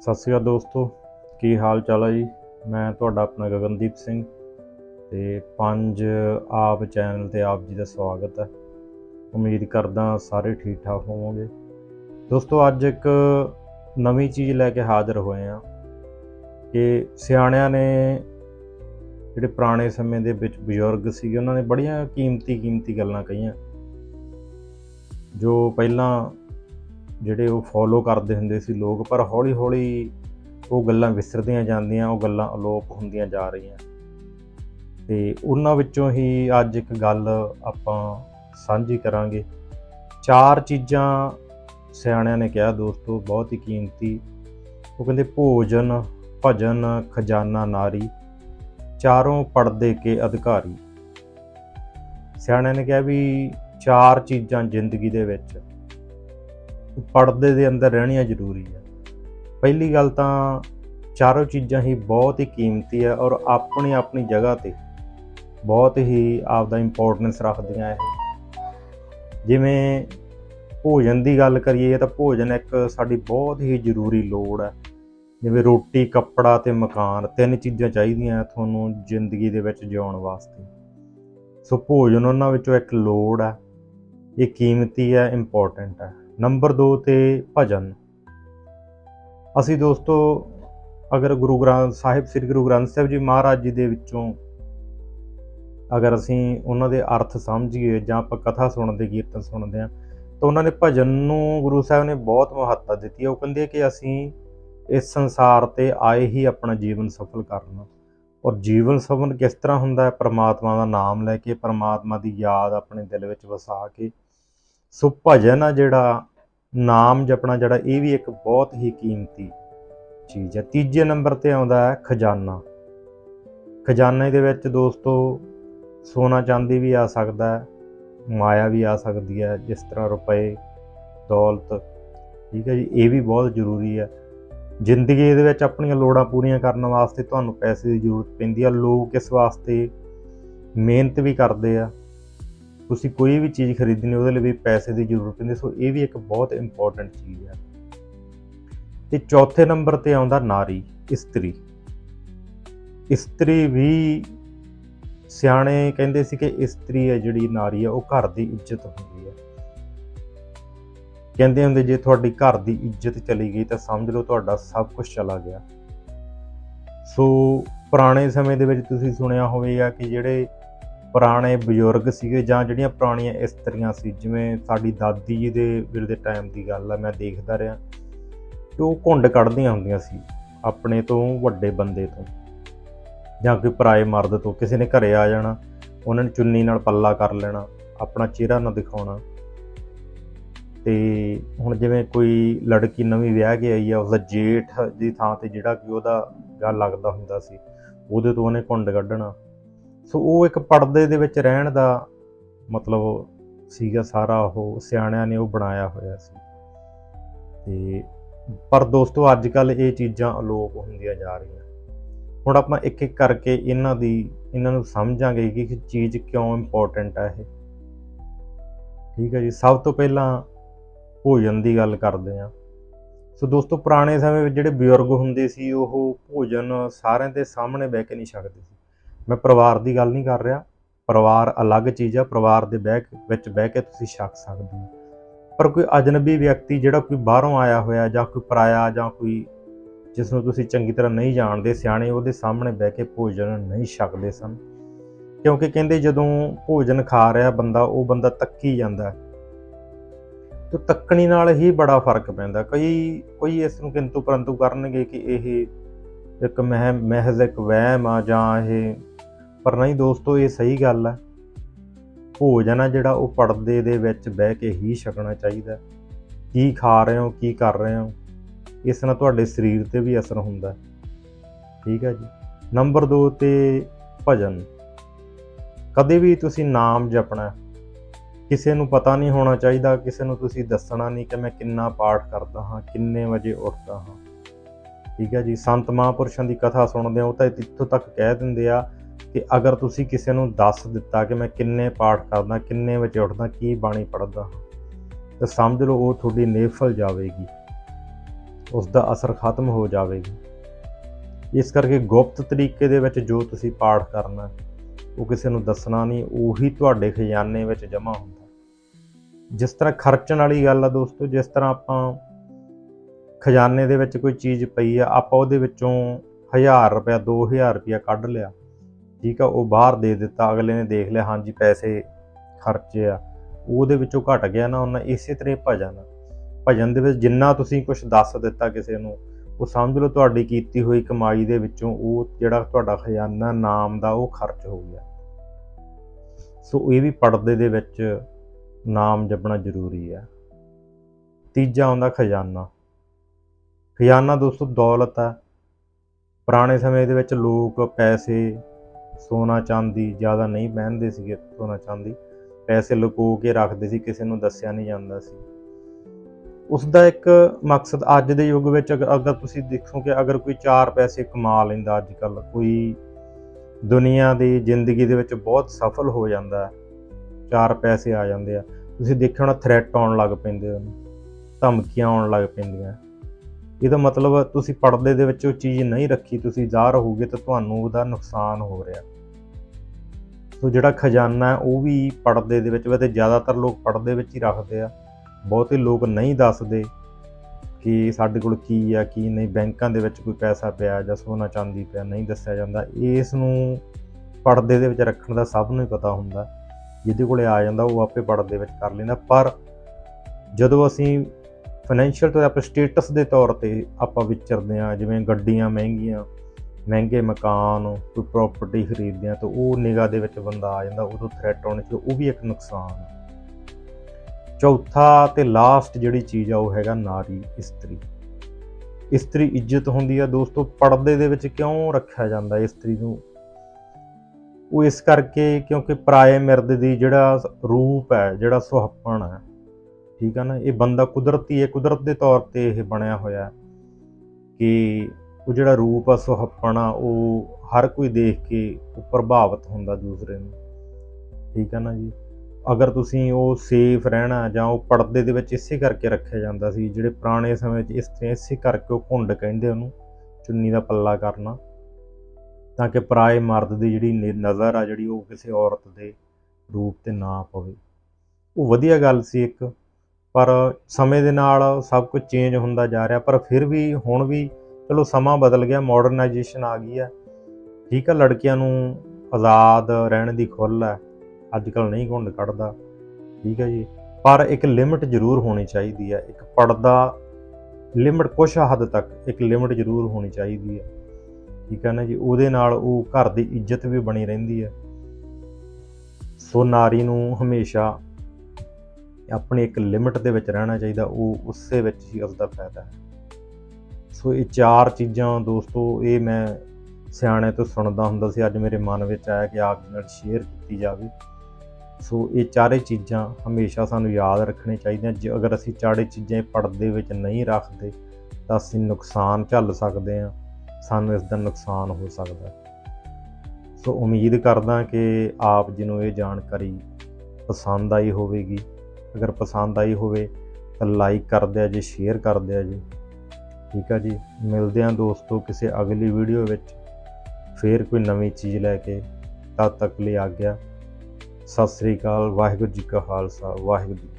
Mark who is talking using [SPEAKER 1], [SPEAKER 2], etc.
[SPEAKER 1] ਸਤਿ ਸ਼੍ਰੀ ਅਕਾਲ ਦੋਸਤੋ, ਕੀ ਹਾਲ ਚਾਲ ਹੈ ਜੀ? ਮੈਂ ਤੁਹਾਡਾ ਆਪਣਾ ਗਗਨਦੀਪ ਸਿੰਘ ਤੇ ਪੰਜ ਆਪ ਚੈਨਲ ਤੇ ਆਪ ਜੀ ਦਾ ਸਵਾਗਤ ਹੈ। ਉਮੀਦ ਕਰਦਾ ਸਾਰੇ ਠੀਕ ਠਾਕ ਹੋਵੋਗੇ। ਦੋਸਤੋ, ਅੱਜ ਇੱਕ ਨਵੀਂ ਚੀਜ਼ ਲੈ ਕੇ ਹਾਜ਼ਰ ਹੋਏ ਆ ਕਿ ਸਿਆਣਿਆਂ ਨੇ ਜਿਹੜੇ ਪੁਰਾਣੇ ਸਮੇਂ ਦੇ ਵਿੱਚ ਬਜ਼ੁਰਗ ਸੀਗੇ, ਉਹਨਾਂ ਨੇ ਬੜੀਆਂ ਕੀਮਤੀ ਕੀਮਤੀ ਗੱਲਾਂ ਕਹੀਆਂ। ਜੋ ਪਹਿਲਾਂ ਜਿਹੜੇ ਉਹ ਫੋਲੋ ਕਰਦੇ ਹੁੰਦੇ ਸੀ ਲੋਕ, ਪਰ ਹੌਲੀ ਹੌਲੀ ਉਹ ਗੱਲਾਂ ਵਿਸਰਦੀਆਂ ਜਾਂਦੀਆਂ, ਉਹ ਗੱਲਾਂ ਅਲੋਪ ਹੁੰਦੀਆਂ ਜਾ ਰਹੀਆਂ। ਤੇ ਉਹਨਾਂ ਵਿੱਚੋਂ ਹੀ ਅੱਜ ਇੱਕ ਗੱਲ ਆਪਾਂ ਸਾਂਝੀ ਕਰਾਂਗੇ। ਚਾਰ ਚੀਜ਼ਾਂ ਸਿਆਣਿਆਂ ਨੇ ਕਿਹਾ ਦੋਸਤੋ, ਬਹੁਤ ਹੀ ਕੀਮਤੀ। ਉਹ ਕਹਿੰਦੇ, ਭੋਜਨ, ਭਜਨ, ਖਜ਼ਾਨਾ, ਨਾਰੀ, ਚਾਰੋਂ ਪੜਦੇ ਕੇ ਅਧਿਕਾਰੀ। ਸਿਆਣਿਆਂ ਨੇ ਕਿਹਾ ਵੀ ਚਾਰ ਚੀਜ਼ਾਂ ਜ਼ਿੰਦਗੀ ਦੇ ਵਿੱਚ। ਪਰਦੇ ਦੇ ਅੰਦਰ ਰਹਿਣੀਆਂ ਜ਼ਰੂਰੀ ਹੈ ਪਹਿਲੀ ਗੱਲ ਤਾਂ ਚਾਰੋਂ ਚੀਜ਼ਾਂ ਹੀ ਬਹੁਤ ਹੀ ਕੀਮਤੀ ਹੈ ਔਰ ਆਪਣੀ ਆਪਣੀ ਜਗ੍ਹਾ ਤੇ ਬਹੁਤ ਹੀ ਆਪਦਾ ਇੰਪੋਰਟੈਂਸ ਰੱਖਦੀਆਂ ਇਹ। ਜਿਵੇਂ ਭੋਜਨ ਦੀ ਗੱਲ ਕਰੀਏ ਤਾਂ ਭੋਜਨ ਇੱਕ ਸਾਡੀ ਬਹੁਤ ਹੀ ਜ਼ਰੂਰੀ ਲੋੜ ਹੈ ਜਿਵੇਂ ਰੋਟੀ, ਕੱਪੜਾ ਤੇ ਮਕਾਨ ਤਿੰਨ ਚੀਜ਼ਾਂ ਚਾਹੀਦੀਆਂ ਤੁਹਾਨੂੰ ਜ਼ਿੰਦਗੀ ਦੇ ਵਿੱਚ ਜਿਉਣ ਵਾਸਤੇ। ਸੋ ਭੋਜਨ ਉਹਨਾਂ ਵਿੱਚੋਂ ਇੱਕ ਲੋੜ ਹੈ ਇਹ ਕੀਮਤੀ ਹੈ ਇੰਪੋਰਟੈਂਟ ਹੈ ਨੰਬਰ 2 ਤੇ ਭਜਨ। ਅਸੀਂ ਦੋਸਤੋ, ਅਗਰ ਗੁਰੂ ਗ੍ਰੰਥ ਸਾਹਿਬ, ਸ੍ਰੀ ਗੁਰੂ ਗ੍ਰੰਥ ਸਾਹਿਬ ਜੀ ਮਹਾਰਾਜ ਜੀ ਦੇ ਵਿੱਚੋਂ ਅਗਰ ਅਸੀਂ ਉਹਨਾਂ ਦੇ ਅਰਥ ਸਮਝੀਏ ਜਾਂ ਆਪਾਂ ਕਥਾ ਸੁਣਦੇ, ਕੀਰਤਨ ਸੁਣਦੇ ਆ ਤਾਂ ਉਹਨਾਂ ਨੇ ਭਜਨ ਨੂੰ ਗੁਰੂ ਸਾਹਿਬ ਨੇ ਬਹੁਤ ਮਹੱਤਤਾ ਦਿੱਤੀ ਹੈ। ਉਹ ਕਹਿੰਦੇ ਕਿ ਅਸੀਂ ਇਸ ਸੰਸਾਰ ਤੇ ਆਏ ਹੀ ਆਪਣਾ ਜੀਵਨ ਸਫਲ ਕਰਨਾ। ਔਰ ਜੀਵਨ ਸਫਲ ਕਿਸ ਤਰ੍ਹਾਂ ਹੁੰਦਾ ਹੈ? ਪ੍ਰਮਾਤਮਾ ਦਾ ਨਾਮ ਲੈ ਕੇ, ਪਰਮਾਤਮਾ ਦੀ ਯਾਦ ਆਪਣੇ ਦਿਲ ਵਿੱਚ ਵਸਾ ਕੇ ਸੋ ਭਜਨ ਆ ਜਿਹੜਾ, ਨਾਮ ਜਪਣਾ ਜਿਹੜਾ, ਇਹ ਵੀ ਇੱਕ ਬਹੁਤ ਹੀ ਕੀਮਤੀ ਚੀਜ਼ ਹੈ। ਤੀਜੇ ਨੰਬਰ ਤੇ ਆਉਂਦਾ ਹੈ ਖਜ਼ਾਨਾ। ਖਜ਼ਾਨੇ ਦੇ ਵਿੱਚ ਦੋਸਤੋ, ਸੋਨਾ ਚਾਂਦੀ ਵੀ ਆ ਸਕਦਾ ਹੈ, ਮਾਇਆ ਵੀ ਆ ਸਕਦੀ ਹੈ, ਜਿਸ ਤਰ੍ਹਾਂ ਰੁਪਏ, ਦੌਲਤ, ਠੀਕ ਹੈ ਜੀ, ਇਹ ਵੀ ਬਹੁਤ ਜ਼ਰੂਰੀ ਹੈ। ਜ਼ਿੰਦਗੀ ਦੇ ਵਿੱਚ ਆਪਣੀਆਂ ਲੋੜਾਂ ਪੂਰੀਆਂ ਕਰਨ ਵਾਸਤੇ ਤੁਹਾਨੂੰ ਪੈਸੇ ਦੀ ਜ਼ਰੂਰਤ ਪੈਂਦੀ ਆ ਲੋਕ ਇਸ ਵਾਸਤੇ ਮਿਹਨਤ ਵੀ ਕਰਦੇ ਆ। ਤੁਸੀਂ ਕੋਈ ਵੀ ਚੀਜ਼ ਖਰੀਦਣੀ, ਉਹਦੇ ਲਈ ਵੀ ਪੈਸੇ ਦੀ ਜ਼ਰੂਰਤ ਪੈਂਦੀ ਸੋ ਇਹ ਵੀ ਇੱਕ ਬਹੁਤ ਇੰਪੋਰਟੈਂਟ ਚੀਜ਼ ਹੈ। ਤੇ ਚੌਥੇ ਨੰਬਰ ਤੇ ਆਉਂਦਾ ਨਾਰੀ, ਇਸਤਰੀ। ਇਸਤਰੀ ਵੀ ਸਿਆਣੇ ਕਹਿੰਦੇ ਸੀ ਕਿ ਇਸਤਰੀ ਹੈ ਜਿਹੜੀ ਨਾਰੀ ਹੈ, ਉਹ ਘਰ ਦੀ ਇੱਜ਼ਤ ਹੁੰਦੀ ਹੈ। ਕਹਿੰਦੇ ਹੁੰਦੇ, ਜੇ ਤੁਹਾਡੀ ਘਰ ਦੀ ਇੱਜ਼ਤ ਚਲੀ ਗਈ ਤਾਂ ਸਮਝ ਲਓ ਤੁਹਾਡਾ ਸਭ ਕੁਝ ਚਲਾ ਗਿਆ। ਸੋ ਪੁਰਾਣੇ ਸਮੇਂ ਦੇ ਵਿੱਚ ਤੁਸੀਂ ਸੁਣਿਆ ਹੋਵੇਗਾ ਕਿ ਜਿਹੜੇ ਪੁਰਾਣੇ ਬਜ਼ੁਰਗ ਸੀਗੇ ਜਾਂ ਜਿਹੜੀਆਂ ਪੁਰਾਣੀਆਂ ਇਸਤਰੀਆਂ ਸੀ, ਜਿਵੇਂ ਸਾਡੀ ਦਾਦੀ ਜੀ ਦੇ ਵੇਲੇ ਦੇ ਟਾਈਮ ਦੀ ਗੱਲ ਆ, ਮੈਂ ਦੇਖਦਾ ਰਿਹਾ। ਕਿ ਉਹ ਘੁੰਡ ਕੱਢਦੀਆਂ ਹੁੰਦੀਆਂ ਸੀ, ਆਪਣੇ ਤੋਂ ਵੱਡੇ ਬੰਦੇ ਤੋਂ। ਜਾਂ ਕੋਈ ਪਰਾਏ ਮਰਦ ਤੋਂ, ਕਿਸੇ ਨੇ ਘਰੇ ਆ ਜਾਣਾ, ਉਹਨਾਂ ਨੇ ਚੁੰਨੀ ਨਾਲ ਪੱਲਾ ਕਰ ਲੈਣਾ, ਆਪਣਾ ਚਿਹਰਾ ਨਾ ਦਿਖਾਉਣਾ। ਤੇ ਹੁਣ ਜਿਵੇਂ ਕੋਈ ਲੜਕੀ ਨਵੀਂ ਵਿਆਹ ਕੇ ਆਈ ਆ, ਉਸਦਾ ਜੇਠ ਦੀ ਥਾਂ ਤੇ ਜਿਹੜਾ ਕਿ ਉਹਦਾ ਗੱਲ ਲੱਗਦਾ ਹੁੰਦਾ ਸੀ, ਉਹਦੇ ਤੋਂ ਉਹਨੇ ਘੁੰਡ ਕੱਢਣਾ। ਸੋ ਉਹ ਇੱਕ ਪਰਦੇ ਦੇ ਵਿੱਚ ਰਹਿਣ ਦਾ ਮਤਲਬ ਸੀਗਾ ਸਾਰਾ ਉਹ, ਸਿਆਣਿਆਂ ਨੇ ਉਹ ਬਣਾਇਆ ਹੋਇਆ ਸੀ। ਤੇ ਪਰ ਦੋਸਤੋ ਅੱਜ ਕੱਲ ਇਹ ਚੀਜ਼ਾਂ ਅਲੋਪ ਹੁੰਦੀਆਂ ਜਾ ਰਹੀਆਂ। ਹੁਣ ਆਪਾਂ ਇੱਕ ਇੱਕ ਕਰਕੇ ਇਹਨਾਂ ਦੀ, ਇਹਨਾਂ ਨੂੰ ਸਮਝਾਂਗੇ ਕਿ ਇਹ ਚੀਜ਼ ਕਿਉਂ ਇੰਪੋਰਟੈਂਟ ਹੈ ਇਹ। ਠੀਕ ਹੈ ਜੀ, ਸਭ ਤੋਂ ਪਹਿਲਾਂ ਭੋਜਨ ਦੀ ਗੱਲ ਕਰਦੇ ਹਾਂ। ਸੋ ਦੋਸਤੋ, ਪੁਰਾਣੇ ਸਮੇਂ ਵਿੱਚ ਜਿਹੜੇ ਬਜ਼ੁਰਗ ਹੁੰਦੇ ਸੀ, ਉਹ ਭੋਜਨ ਸਾਰਿਆਂ ਦੇ ਸਾਹਮਣੇ ਬਹਿ ਕੇ ਨਹੀਂ ਛਕਦੇ ਸੀ। ਮੈਂ ਪਰਿਵਾਰ ਦੀ ਗੱਲ ਨਹੀਂ ਕਰ ਰਿਹਾ। ਪਰਿਵਾਰ ਅਲੱਗ ਚੀਜ਼ ਆ, ਪਰਿਵਾਰ ਦੇ ਬਹਿ ਵਿੱਚ ਬਹਿ ਕੇ ਤੁਸੀਂ ਛਕ ਸਕਦੇ ਹੋ। ਪਰ ਕੋਈ ਅਜਨਬੀ ਵਿਅਕਤੀ ਜਿਹੜਾ ਕੋਈ ਬਾਹਰੋਂ ਆਇਆ ਹੋਇਆ ਜਾਂ ਕੋਈ ਪਰਾਇਆ ਜਾਂ ਕੋਈ ਜਿਸ ਨੂੰ ਤੁਸੀਂ ਚੰਗੀ ਤਰ੍ਹਾਂ ਨਹੀਂ ਜਾਣਦੇ, ਸਿਆਣੇ ਉਹਦੇ ਸਾਹਮਣੇ ਬਹਿ ਕੇ ਭੋਜਨ ਨਹੀਂ ਛਕਦੇ ਸਨ। ਕਿਉਂਕਿ ਕਹਿੰਦੇ ਜਦੋਂ ਭੋਜਨ ਖਾ ਰਿਹਾ ਬੰਦਾ, ਉਹ ਬੰਦਾ ਤੱਕੀ ਜਾਂਦਾ ਤੇ ਤੱਕਣੀ ਨਾਲ ਹੀ ਬੜਾ ਫ਼ਰਕ ਪੈਂਦਾ। ਕਈ, ਕੋਈ ਇਸ ਨੂੰ ਕਿੰਤੂ ਪਰੰਤੂ ਕਰਨਗੇ ਕਿ ਇਹ ਇੱਕ ਮਹਿ, ਮਹਿਜ਼ ਇੱਕ ਵਹਿਮ ਆ ਜਾਂ ਇਹ ਪਰ ਨਹੀਂ ਦੋਸਤੋ, ਇਹ ਸਹੀ ਗੱਲ ਹੈ। ਭੋਜਨ ਆ ਜਿਹੜਾ ਉਹ ਪਰਦੇ ਦੇ ਵਿੱਚ ਬਹਿ ਕੇ ਹੀ ਛਕਣਾ ਚਾਹੀਦਾ ਕੀ ਖਾ ਰਹੇ ਹੋ, ਕੀ ਕਰ ਰਹੇ ਹੋ? ਇਸ ਨਾਲ ਤੁਹਾਡੇ ਸਰੀਰ ਤੇ ਵੀ ਅਸਰ ਹੁੰਦਾ ਠੀਕ ਹੈ ਜੀ। ਨੰਬਰ 2 ਤੇ ਭਜਨ। ਕਦੇ ਵੀ ਤੁਸੀਂ ਨਾਮ ਜਪਣਾ ਕਿਸੇ ਨੂੰ ਪਤਾ ਨਹੀਂ ਹੋਣਾ ਚਾਹੀਦਾ, ਕਿਸੇ ਨੂੰ ਤੁਸੀਂ ਦੱਸਣਾ ਨਹੀਂ ਕਿ ਮੈਂ ਕਿੰਨਾ ਪਾਠ ਕਰਦਾ ਹਾਂ, ਕਿੰਨੇ ਵਜੇ ਉੱਠਦਾ ਹਾਂ। ਠੀਕ ਹੈ ਜੀ। ਸੰਤ ਮਹਾਂਪੁਰਸ਼ਾਂ ਦੀ ਕਥਾ ਸੁਣਦੇ ਹੋ ਤਾਂ ਇੱਥੋਂ ਤੱਕ ਕਹਿ ਦਿੰਦੇ ਆ ਕਿ ਅਗਰ ਤੁਸੀਂ ਕਿਸੇ ਨੂੰ ਦੱਸ ਦਿੱਤਾ ਕਿ ਮੈਂ ਕਿੰਨੇ ਪਾਠ ਕਰਦਾ, ਕਿੰਨੇ ਵਜੇ ਉੱਠਦਾ, ਕੀ ਬਾਣੀ ਪੜ੍ਹਦਾ, ਤਾਂ ਸਮਝ ਲਓ ਉਹ ਤੁਹਾਡੀ ਨੇਫਲ ਜਾਵੇਗੀ। ਉਸ ਦਾ ਅਸਰ ਖਤਮ ਹੋ ਜਾਵੇਗਾ। ਇਸ ਕਰਕੇ ਗੁਪਤ ਤਰੀਕੇ ਦੇ ਵਿੱਚ ਜੋ ਤੁਸੀਂ ਪਾਠ ਕਰਨਾ, ਉਹ ਕਿਸੇ ਨੂੰ ਦੱਸਣਾ ਨਹੀਂ, ਉਹੀ ਤੁਹਾਡੇ ਖਜ਼ਾਨੇ ਵਿੱਚ ਜਮ੍ਹਾਂ ਹੁੰਦਾ। ਜਿਸ ਤਰ੍ਹਾਂ ਖਰਚਣ ਵਾਲੀ ਗੱਲ ਆ ਦੋਸਤੋ, ਜਿਸ ਤਰ੍ਹਾਂ ਆਪਾਂ ਖਜ਼ਾਨੇ ਦੇ ਵਿੱਚ ਕੋਈ ਚੀਜ਼ ਪਈ ਆ, ਆਪਾਂ ਉਹਦੇ ਵਿੱਚੋਂ 1000 ਰੁਪਇਆ 2000 ਰੁਪਇਆ ਕੱਢ ਲਿਆ। ਠੀਕ ਆ, ਉਹ ਬਾਹਰ ਦੇ ਦਿੱਤਾ, ਅਗਲੇ ਨੇ ਦੇਖ ਲਿਆ, ਹਾਂਜੀ ਪੈਸੇ ਖਰਚੇ ਆ। ਉਹਦੇ ਵਿੱਚੋਂ ਘਟ ਗਿਆ ਨਾ, ਉਹਨਾਂ ਇਸੇ ਤਰ੍ਹਾਂ ਭਜਨ। ਭਜਨ ਦੇ ਵਿੱਚ ਜਿੰਨਾ ਤੁਸੀਂ ਕੁਝ ਦੱਸ ਦਿੱਤਾ ਕਿਸੇ ਨੂੰ, ਉਹ ਸਮਝ ਲਓ ਤੁਹਾਡੀ ਕੀਤੀ ਹੋਈ ਕਮਾਈ ਦੇ ਵਿੱਚੋਂ ਉਹ ਜਿਹੜਾ ਤੁਹਾਡਾ ਖਜ਼ਾਨਾ, ਨਾਮ ਦਾ, ਉਹ ਖਰਚ ਹੋ ਗਿਆ। ਸੋ ਇਹ ਵੀ ਪਰਦੇ ਦੇ ਵਿੱਚ ਨਾਮ ਜਪਣਾ ਜ਼ਰੂਰੀ ਹੈ ਤੀਜਾ ਆਉਂਦਾ ਖਜ਼ਾਨਾ। ਖਜ਼ਾਨਾ ਦੋਸਤੋ ਦੌਲਤ ਹੈ ਪੁਰਾਣੇ ਸਮੇਂ ਦੇ ਵਿੱਚ ਲੋਕ ਪੈਸੇ ਸੋਨਾ ਚਾਂਦੀ ਜ਼ਿਆਦਾ ਨਹੀਂ ਪਹਿਨਦੇ ਸੀਗੇ, ਸੋਨਾ ਚਾਂਦੀ। ਪੈਸੇ ਲੁਕੋ ਕੇ ਰੱਖਦੇ ਸੀ, ਕਿਸੇ ਨੂੰ ਦੱਸਿਆ ਨਹੀਂ ਜਾਂਦਾ ਸੀ। ਉਸ ਦਾ ਇੱਕ ਮਕਸਦ ਅੱਜ ਦੇ ਯੁੱਗ ਵਿੱਚ ਅਗਰ ਅਗਰ ਤੁਸੀਂ ਕਿ ਅਗਰ ਕੋਈ 4 ਪੈਸੇ ਕਮਾ ਲੈਂਦਾ ਅੱਜ ਕੱਲ ਕੋਈ ਦੁਨੀਆ ਦੀ ਜ਼ਿੰਦਗੀ ਦੇ ਵਿੱਚ ਬਹੁਤ ਸਫਲ ਹੋ ਜਾਂਦਾ ਹੈ, ਚਾਰ ਪੈਸੇ ਆ ਜਾਂਦੇ ਆ। ਤੁਸੀਂ ਦੇਖਿਆ ਹੋਣਾ ਥ੍ਰੈਟ ਆਉਣ ਲੱਗ ਪੈਂਦੇ ਉਹਨੂੰ, ਧਮਕੀਆਂ ਆਉਣ ਲੱਗ ਪੈਂਦੀਆਂ। ਇਹਦਾ ਮਤਲਬ ਤੁਸੀਂ ਪਰਦੇ ਦੇ ਵਿੱਚ ਉਹ ਚੀਜ਼ ਨਹੀਂ ਰੱਖੀ, ਤੁਸੀਂ ਜ਼ਾਹਰ ਹੋਗੇ ਤਾਂ ਤੁਹਾਨੂੰ ਉਹਦਾ ਨੁਕਸਾਨ ਹੋ ਰਿਹਾ। ਸੋ ਜਿਹੜਾ ਖਜ਼ਾਨਾ ਉਹ ਵੀ ਪਰਦੇ ਦੇ ਵਿੱਚ, ਵੈਸੇ ਜ਼ਿਆਦਾਤਰ ਲੋਕ ਪਰਦੇ ਵਿੱਚ ਹੀ ਰੱਖਦੇ ਆ। ਬਹੁਤੇ ਲੋਕ ਨਹੀਂ ਦੱਸਦੇ ਕਿ ਸਾਡੇ ਕੋਲ ਕੀ ਆ, ਕੀ ਨਹੀਂ। ਬੈਂਕਾਂ ਦੇ ਵਿੱਚ ਕੋਈ ਪੈਸਾ ਪਿਆ ਜਾਂ ਸੋਨਾ ਚਾਂਦੀ ਪਿਆ, ਨਹੀਂ ਦੱਸਿਆ ਜਾਂਦਾ। ਇਸ ਨੂੰ ਪਰਦੇ ਦੇ ਵਿੱਚ ਰੱਖਣ ਦਾ ਸਭ ਨੂੰ ਹੀ ਪਤਾ ਹੁੰਦਾ। ਜਿਹਦੇ ਕੋਲੇ ਆ ਜਾਂਦਾ, ਉਹ ਆਪੇ ਪਰਦੇ ਵਿੱਚ ਕਰ ਲੈਂਦਾ। ਪਰ ਜਦੋਂ ਅਸੀਂ ਫਾਈਨੈਂਸ਼ੀਅਲ ਤੋਂ ਆਪਣੇ ਸਟੇਟਸ ਦੇ ਤੌਰ ਤੇ ਆਪਾਂ ਵਿਚਰਦੇ ਆ ਜਿਵੇਂ ਗੱਡੀਆਂ ਮਹਿੰਗੀਆਂ, ਮਹਿੰਗੇ ਮਕਾਨ, ਕੋਈ ਪ੍ਰਾਪਰਟੀ ਖਰੀਦਦੇ ਆ ਤਾਂ ਉਹ ਨਿਗਾਹ ਦੇ ਵਿੱਚ ਬੰਦਾ ਆ ਜਾਂਦਾ, ਉਦੋਂ ਥ੍ਰੈਟ ਆਉਣੇ ਚ ਉਹ ਵੀ ਇੱਕ ਨੁਕਸਾਨ ਹੈ ਚੌਥਾ ਤੇ ਲਾਸਟ ਜਿਹੜੀ ਚੀਜ਼ ਆ ਉਹ ਹੈਗਾ ਨਾਰੀ ਇਸਤਰੀ। ਇਸਤਰੀ ਇੱਜ਼ਤ ਹੁੰਦੀ ਆ, ਦੋਸਤੋ ਪਰਦੇ ਦੇ ਵਿੱਚ ਕਿਉਂ ਰੱਖਿਆ ਜਾਂਦਾ ਇਸਤਰੀ ਨੂੰ? ਉਹ ਇਸ ਕਰਕੇ ਕਿਉਂਕਿ ਪਰਾਏ ਮਿਰਦ ਦੀ ਜਿਹੜਾ ਰੂਪ ਹੈ, ਜਿਹੜਾ ਸੁਹੱਪਣ ਹੈ ਠੀਕ ਆ ਨਾ, ਇਹ ਬੰਦਾ ਕੁਦਰਤੀ ਹੈ, ਕੁਦਰਤ ਦੇ ਤੌਰ ਤੇ ਇਹ ਬਣਿਆ ਹੋਇਆ ਹੈ ਕਿ ਉਹ ਜਿਹੜਾ ਰੂਪ ਆ, ਸੁਹੱਪਣ ਆ, ਉਹ ਹਰ ਕੋਈ ਦੇਖ ਕੇ ਉਹ ਪ੍ਰਭਾਵਿਤ ਹੁੰਦਾ ਦੂਸਰੇ ਨੂੰ। ਠੀਕ ਆ ਨਾ ਜੀ? ਅਗਰ ਤੁਸੀਂ ਉਹ ਸੇਫ ਰਹਿਣਾ ਜਾਂ ਉਹ ਪਰਦੇ ਦੇ ਵਿੱਚ ਇਸੇ ਕਰਕੇ ਰੱਖਿਆ ਜਾਂਦਾ ਸੀ, ਜਿਹੜੇ ਪੁਰਾਣੇ ਸਮੇਂ 'ਚ ਇਸ ਤਰ੍ਹਾਂ ਇਸੇ ਕਰਕੇ ਉਹ ਘੁੰਡ ਕਹਿੰਦੇ ਉਹਨੂੰ, ਚੁੰਨੀ ਦਾ ਪੱਲਾ ਕਰਨਾ, ਤਾਂ ਕਿ ਪਰਾਏ ਮਰਦ ਦੀ ਜਿਹੜੀ ਨਿ- ਨਜ਼ਰ ਆ, ਜਿਹੜੀ ਉਹ ਕਿਸੇ ਔਰਤ ਦੇ ਰੂਪ ਤੇ ਨਾ ਪਵੇ। ਉਹ ਵਧੀਆ ਗੱਲ ਸੀ ਇੱਕ। ਪਰ ਸਮੇਂ ਦੇ ਨਾਲ ਸਭ ਕੁਝ ਚੇਂਜ ਹੁੰਦਾ ਜਾ ਰਿਹਾ, ਪਰ ਫਿਰ ਵੀ ਹੁਣ ਵੀ ਚਲੋ ਸਮਾਂ ਬਦਲ ਗਿਆ ਮਾਡਰਨਾਈਜੇਸ਼ਨ ਆ ਗਈ ਹੈ। ਠੀਕ ਆ ਲੜਕੀਆਂ ਨੂੰ ਆਜ਼ਾਦ ਰਹਿਣ ਦੀ ਖੁੱਲ੍ਹ ਹੈ। ਅੱਜ ਕੱਲ ਨਹੀਂ ਘੁੰਡ ਕੱਢਦਾ। ਠੀਕ ਹੈ ਜੀ। ਪਰ ਇੱਕ ਲਿਮਿਟ ਜ਼ਰੂਰ ਹੋਣੀ ਚਾਹੀਦੀ ਹੈ। ਇੱਕ ਪਰਦਾ ਲਿਮਿਟ ਕੁਛ ਹੱਦ ਤੱਕ ਇੱਕ ਲਿਮਿਟ ਜ਼ਰੂਰ ਹੋਣੀ ਚਾਹੀਦੀ ਹੈ। ਠੀਕ ਹੈ ਨਾ ਜੀ। ਉਹਦੇ ਨਾਲ ਉਹ ਘਰ ਦੀ ਇੱਜ਼ਤ ਵੀ ਬਣੀ ਰਹਿੰਦੀ ਹੈ। ਸੋ ਨਾਰੀ ਨੂੰ ਹਮੇਸ਼ਾ ਆਪਣੀ ਇੱਕ ਲਿਮਿਟ ਦੇ ਵਿੱਚ ਰਹਿਣਾ ਚਾਹੀਦਾ, ਉਹ ਉਸੇ ਵਿੱਚ ਹੀ ਉਸਦਾ ਫਾਇਦਾ ਹੈ। ਸੋ ਇਹ ਚਾਰ ਚੀਜ਼ਾਂ ਦੋਸਤੋ, ਇਹ ਮੈਂ ਸਿਆਣੇ ਤੋਂ ਸੁਣਦਾ ਹੁੰਦਾ ਸੀ, ਅੱਜ ਮੇਰੇ ਮਨ ਵਿੱਚ ਆਇਆ ਕਿ ਆਪ ਜੀ ਨਾਲ ਸ਼ੇਅਰ ਕੀਤੀ ਜਾਵੇ। ਸੋ ਇਹ ਚਾਰੇ ਚੀਜ਼ਾਂ ਹਮੇਸ਼ਾ ਸਾਨੂੰ ਯਾਦ ਰੱਖਣੀ ਚਾਹੀਦੀਆਂ। ਜੇ ਅਗਰ ਅਸੀਂ ਚਾਰੇ ਚੀਜ਼ਾਂ ਪੜਦੇ ਵਿੱਚ ਨਹੀਂ ਰੱਖਦੇ, ਤਾਂ ਅਸੀਂ ਨੁਕਸਾਨ ਝੱਲ ਸਕਦੇ ਹਾਂ, ਸਾਨੂੰ ਇਸ ਦਾ ਨੁਕਸਾਨ ਹੋ ਸਕਦਾ ਸੋ ਉਮੀਦ ਕਰਦਾ ਕਿ ਆਪ ਜੀ ਨੂੰ ਇਹ ਜਾਣਕਾਰੀ ਪਸੰਦ ਆਈ ਹੋਵੇਗੀ। ਅਗਰ ਪਸੰਦ ਆਈ ਹੋਵੇ ਤਾਂ ਲਾਈਕ ਕਰ ਦਿਆ ਜੀ ਸ਼ੇਅਰ ਕਰ ਦਿਆ ਜੀ। ਠੀਕ ਆ ਜੀ। ਮਿਲਦੇ ਹਾਂ ਦੋਸਤੋ ਕਿਸੇ ਅਗਲੀ ਵੀਡੀਓ ਵਿੱਚ। ਫੇਰ ਕੋਈ ਨਵੀਂ ਚੀਜ਼ ਲੈ ਕੇ। ਤਦ ਤੱਕ ਲਈ ਆ ਗਿਆ ਸਤਿ ਸ੍ਰੀ ਅਕਾਲ, ਵਾਹਿਗੁਰੂ ਜੀ ਕਾ ਖਾਲਸਾ, ਵਾਹਿਗੁਰੂ ਜੀ